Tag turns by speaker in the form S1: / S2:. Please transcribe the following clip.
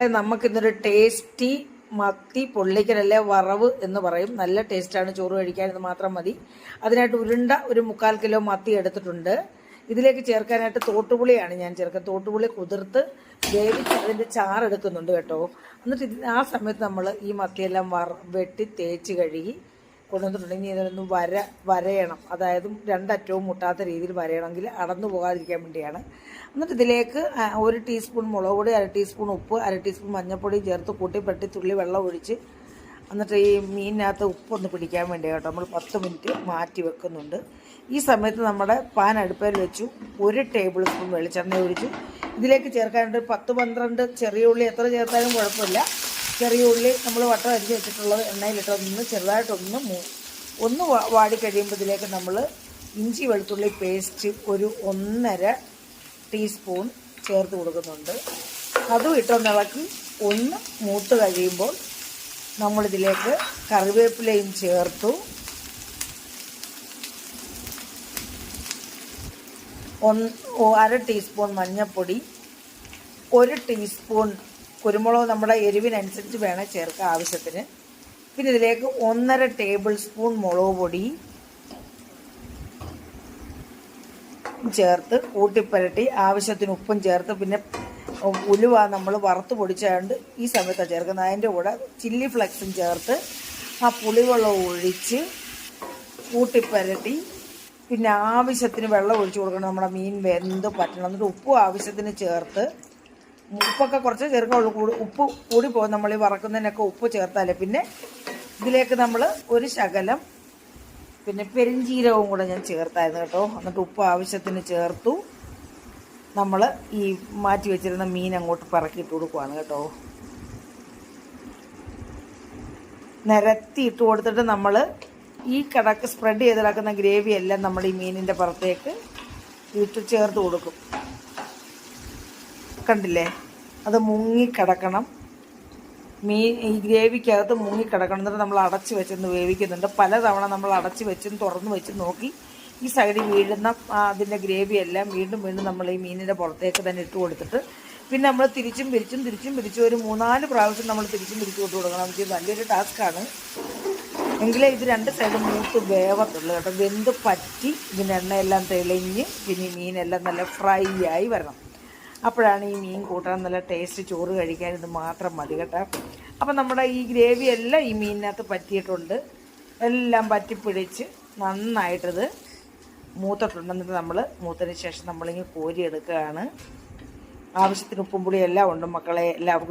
S1: നമുക്കിന്നൊരു ടേസ്റ്റി മത്തി പൊള്ളിക്കലല്ലേ വറവ് എന്ന് പറയും. നല്ല ടേസ്റ്റാണ് ചോറ് കഴിക്കാൻ ഇത് മാത്രം മതി. അതിനായിട്ട് ഉരുണ്ട ഒരു മുക്കാൽ കിലോ മത്തി എടുത്തിട്ടുണ്ട്. ഇതിലേക്ക് ചേർക്കാനായിട്ട് തോട്ടുപുളിയാണ് ഞാൻ ചേർക്കുന്നത്. തോട്ടുപുളി കുതിർത്ത് വേവിച്ച് അതിന്റെ ചാറെടുക്കുന്നുണ്ട് കേട്ടോ. എന്നിട്ട് ആ സമയത്ത് നമ്മൾ ഈ മത്തിയെല്ലാം വെട്ടി തേച്ച് കഴുകി കൊണ്ടുവന്നിട്ടുണ്ടെങ്കിൽ ഇതിനൊന്ന് വര വരയണം. അതായത് രണ്ടറ്റവും മുട്ടാത്ത രീതിയിൽ വരയണമെങ്കിൽ അടന്നു പോകാതിരിക്കാൻ വേണ്ടിയാണ്. എന്നിട്ട് ഇതിലേക്ക് ഒരു ടീസ്പൂൺ മുളക് പൊടി അര ടീസ്പൂൺ ഉപ്പ് അര ടീസ്പൂൺ മഞ്ഞൾപ്പൊടി ചേർത്ത് കൂട്ടി പെട്ടി തുള്ളി വെള്ളം ഒഴിച്ച് എന്നിട്ട് ഈ മീനിനകത്ത് ഉപ്പൊന്ന് പിടിക്കാൻ വേണ്ടി കേട്ടോ. നമ്മൾ പത്ത് മിനിറ്റ് മാറ്റി വെക്കുന്നുണ്ട്. ഈ സമയത്ത് നമ്മുടെ പാൻ അടുപ്പയിൽ വെച്ചു ഒരു ടേബിൾ സ്പൂൺ വെളിച്ചെണ്ണ ഒഴിച്ചു. ഇതിലേക്ക് ചേർക്കാനായിട്ട് ഒരു പത്ത് പന്ത്രണ്ട് ചെറിയ ഉള്ളി. എത്ര ചേർത്താലും കുഴപ്പമില്ല. ചെറിയ ഉള്ളി നമ്മൾ വട്ടം അരിഞ്ഞ് വെച്ചിട്ടുള്ളത് എണ്ണയിലിട്ട് ഒന്ന് ചെറുതായിട്ടൊന്ന് മൂ ഒന്ന് വാടിക്കഴിയുമ്പോൾ വാടി കഴിയുമ്പോൾ ഇതിലേക്ക് നമ്മൾ ഇഞ്ചി വെളുത്തുള്ളി പേസ്റ്റ് ഒരു ഒന്നര ടീസ്പൂൺ ചേർത്ത് കൊടുക്കുന്നുണ്ട്. അതും ഇട്ടൊന്ന് ഇളക്കി ഒന്ന് മൂത്ത് കഴിയുമ്പോൾ നമ്മളിതിലേക്ക് കറിവേപ്പിലയും ചേർത്തു. ഒന്ന് അര ടീസ്പൂൺ മഞ്ഞൾപ്പൊടി ഒരു ടീസ്പൂൺ കുരുമുളക് നമ്മുടെ എരിവിനനുസരിച്ച് വേണം ചേർക്കുക ആവശ്യത്തിന്. പിന്നെ ഇതിലേക്ക് ഒന്നര ടേബിൾ സ്പൂൺ മുളക് പൊടി ചേർത്ത് കൂട്ടിപ്പരട്ടി. ആവശ്യത്തിന് ഉപ്പും ചേർത്ത് പിന്നെ ഉലുവ നമ്മൾ വറുത്ത് പൊടിച്ചാണ്ട് ഈ സമയത്താണ് ചേർക്കുന്നത്. അതിന്റെ കൂടെ ചില്ലി ഫ്ലക്സും ചേർത്ത് ആ പുളിവെള്ളം ഒഴിച്ച് കൂട്ടിപ്പരട്ടി. പിന്നെ ആവശ്യത്തിന് വെള്ളം ഒഴിച്ച് കൊടുക്കണം. നമ്മുടെ മീൻ വെന്ത് പറ്റണം. എന്നിട്ട് ഉപ്പും ആവശ്യത്തിന് ചേർത്ത് ഉപ്പൊക്കെ കുറച്ച് ചേർക്കാവുള്ളൂ കൂടി ഉപ്പ് കൂടി പോകും. നമ്മൾ ഈ വറക്കുന്നതിനൊക്കെ ഉപ്പ് ചേർത്താലേ. പിന്നെ ഇതിലേക്ക് നമ്മൾ ഒരു ശകലം പിന്നെ പെരിഞ്ചീരകവും കൂടെ ഞാൻ ചേർത്തായിരുന്നു കേട്ടോ. എന്നിട്ട് ഉപ്പ് ആവശ്യത്തിന് ചേർത്തു. നമ്മൾ ഈ മാറ്റി വെച്ചിരുന്ന മീൻ അങ്ങോട്ട് പറക്കിയിട്ട് കൊടുക്കുവാണ് കേട്ടോ. നിരത്തി ഇട്ട് കൊടുത്തിട്ട് നമ്മൾ ഈ കടക്ക് സ്പ്രെഡ് ചെയ്ത് കിടക്കുന്ന ഗ്രേവി എല്ലാം നമ്മൾ ഈ മീനിന്റെ പുറത്തേക്ക് ഇട്ട് ചേർത്ത് കൊടുക്കും. കണ്ടില്ലേ? അത് മുങ്ങിക്കിടക്കണം. മീൻ ഈ ഗ്രേവിക്കകത്ത് മുങ്ങിക്കിടക്കണം. എന്നിട്ട് നമ്മൾ അടച്ച് വെച്ചെന്ന് വേവിക്കുന്നുണ്ട്. പലതവണ നമ്മൾ അടച്ച് വെച്ചും തുറന്ന് വെച്ചും നോക്കി ഈ സൈഡിൽ വീഴുന്ന അതിന്റെ ഗ്രേവി എല്ലാം വീണ്ടും വീണ്ടും നമ്മൾ ഈ മീനിന്റെ പുറത്തേക്ക് തന്നെ ഇട്ട് കൊടുത്തിട്ട് പിന്നെ നമ്മൾ തിരിച്ചും പിരിച്ചും തിരിച്ചും പിരിച്ചും ഒരു മൂന്നാൽ പ്രാവശ്യം നമ്മൾ തിരിച്ചും പിരിച്ചും ഇട്ട് കൊടുക്കണം. ഇത് നല്ലൊരു ടാസ്ക്കാണ് എങ്കിലേ ഇത് രണ്ട് സൈഡും മൂത്ത് വേവത്തുള്ളൂ കേട്ടോ. വെന്ത് പറ്റി ഇതിന്റെ എണ്ണയെല്ലാം തെളിഞ്ഞ് പിന്നെ മീനെല്ലാം നല്ല ഫ്രൈ ആയി വരണം. അപ്പോഴാണ് ഈ മീൻ കൂട്ടാൻ നല്ല ടേസ്റ്റ് ചോറ് കഴിക്കാൻ ഇത് മാത്രം മതി കേട്ടോ. അപ്പം നമ്മുടെ ഈ ഗ്രേവി എല്ലാം ഈ മീനിനകത്ത് പറ്റിയിട്ടുണ്ട്. എല്ലാം പറ്റിപ്പിടിച്ച് നന്നായിട്ടത് മൂത്തിട്ടുണ്ട്. എന്നിട്ട് നമ്മൾ മൂത്തതിന് ശേഷം നമ്മളിങ്ങനെ കോരിയെടുക്കുകയാണ്. ആവശ്യത്തിന് ഉപ്പും പുളിയും എല്ലാം ഉണ്ട് മക്കളെ. എല്ലാവർക്കും